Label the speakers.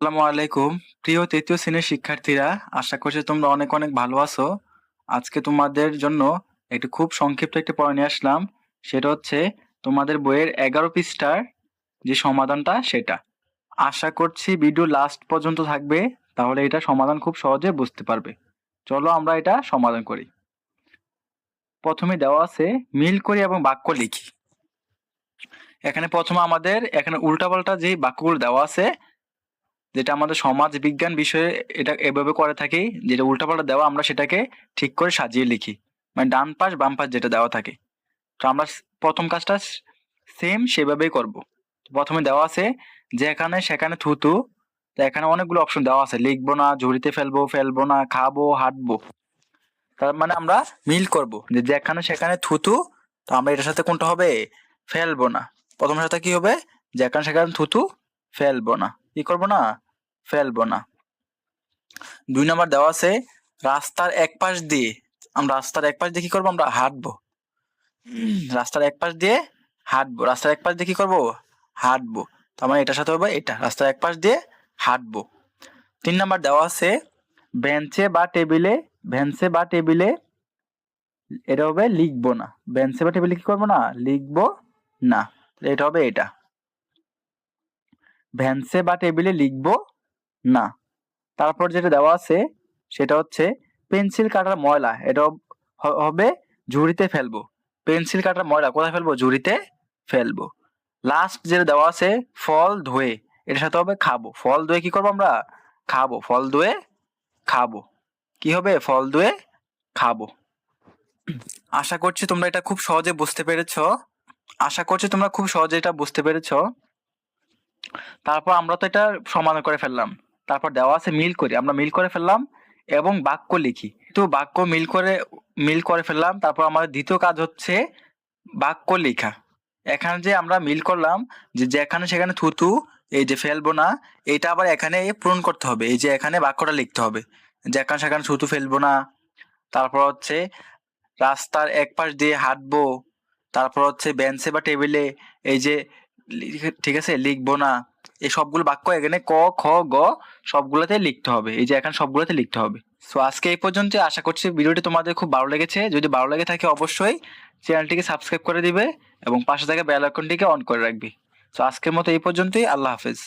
Speaker 1: আসসালামু আলাইকুম। প্রিয় তৃতীয় শ্রেণির শিক্ষার্থীরা, আশা করছি তোমরা অনেক অনেক ভালো আছো। আজকে তোমাদের জন্য একটু খুব সংক্ষিপ্ত একটি পড়া নিয়ে আসলাম। সেটা হচ্ছে তোমাদের বইয়ের এগারো পৃষ্ঠার যে সমাধানটা সেটা। আশা করছি ভিডিও লাস্ট পর্যন্ত থাকবে, তাহলে এটা সমাধান খুব সহজে বুঝতে পারবে। চলো আমরা এটা সমাধান করি। প্রথমে দেওয়া আছে, মিল করি এবং বাক্য লিখি। এখানে প্রথমে আমাদের, এখানে উল্টাপাল্টা যে বাক্যগুলো দেওয়া আছে যেটা আমাদের সমাজ বিজ্ঞান বিষয়ে এটা এভাবে করে থাকি, যেটা উল্টাপাল্টা দেওয়া আমরা সেটাকে ঠিক করে সাজিয়ে লিখি। মানে ডান পাশ, বাম পাশ যেটা দেওয়া থাকে। তো আমরা প্রথম কাজটা সেম সেভাবেই করব। প্রথমে দেওয়া আছে যেখানে সেখানে থুতু, তো এখানে অনেকগুলো অপশন দেওয়া আছে। লিখব না, ঝুড়িতে ফেলব ফেলব না, খাব, হাঁটবো। তার মানে আমরা মিল করব যে যেখানে সেখানে থুতু, তো আমরা এটার সাথে কোনটা হবে? ফেলব না। প্রথম সাথে কি হবে? যেখানে সেখানে থুতু, ফেলব না। কি করব না? ফেলব না। দুই নম্বর দেওয়া আছে, রাস্তার এক পাশ দিয়ে আমরা রাস্তার এক পাশ দিয়ে কি করব? আমরা হাঁটবো। রাস্তার এক পাশ দিয়ে হাঁটবো। রাস্তার এক পাশ দিয়ে কি করব? হাঁটবো। তার মানে এটার সাথে হবে এটা। রাস্তার এক পাশ দিয়ে হাঁটবো। তিন নাম্বার দেওয়া আছে, বেঞ্চে বা টেবিলে, বেঞ্চে বা টেবিলে এটা হবে লিখব না। বেঞ্চে বা টেবিলে কি করব না? লিখব না। এটা হবে এটা। ভ্যান্সে বা টেবিলে লিখব না। তারপর যেটা দেওয়া আছে, সেটা হচ্ছে পেন্সিল কাটার ময়লা, এটা হবে ঝুড়িতে ফেলব। পেন্সিল কাটার ময়লা, কোথায় ফেলব? ঝুড়িতে ফেলব। লাস্ট যেটা দেওয়া আছে, ফল ধুয়ে, এটার সাথে হবে খাব। ফল ধুয়ে কি করব আমরা? খাব। ফল ধুয়ে খাব। কি হবে? ফল ধুয়ে খাব। আশা করছি তোমরা এটা খুব সহজে বুঝতে পেরেছ। আশা করছি তোমরা খুব সহজে এটা বুঝতে পেরেছ। তারপর আমরা তো এটা সমাধান করে ফেললাম। তারপর দেওয়া আছে মিল করি। আমরা মিল করে ফেললাম এবং বাক্য লিখি। তো বাক্য মিল করে মিল করে ফেললাম। তারপর আমাদের দ্বিতীয় কাজ হচ্ছে বাক্য লেখা। এখানে যে আমরা মিল করলাম যে যেখানে সেখানে থুতু, এই যে ফেলব না, এটা আবার এখানে পূরণ করতে হবে। এই যে এখানে বাক্যটা লিখতে হবে। যেখানে সেখানে থুতু, ফেলব না। তারপর হচ্ছে রাস্তার এক পাশ দিয়ে হাঁটবো। তারপর হচ্ছে বেঞ্চে বা টেবিলে এই যে ঠিক আছে? লিখব না। এই সবগুলো বাক্য এখানে ক, খ, গ সবগুলোতে লিখতে হবে। এই যে এখন সবগুলোতে লিখতে হবে। সো আজকে এই পর্যন্ত আশা করছি ভিডিওটি তোমাদের খুব ভালো লেগেছে। যদি ভালো লেগে থাকে অবশ্যই চ্যানেলটিকে সাবস্ক্রাইব করে দিবে এবং পাশে থাকা বেল আইকনটিকে অন করে রাখবে। সো আজকের মতো এই পর্যন্তই। আল্লাহ হাফেজ।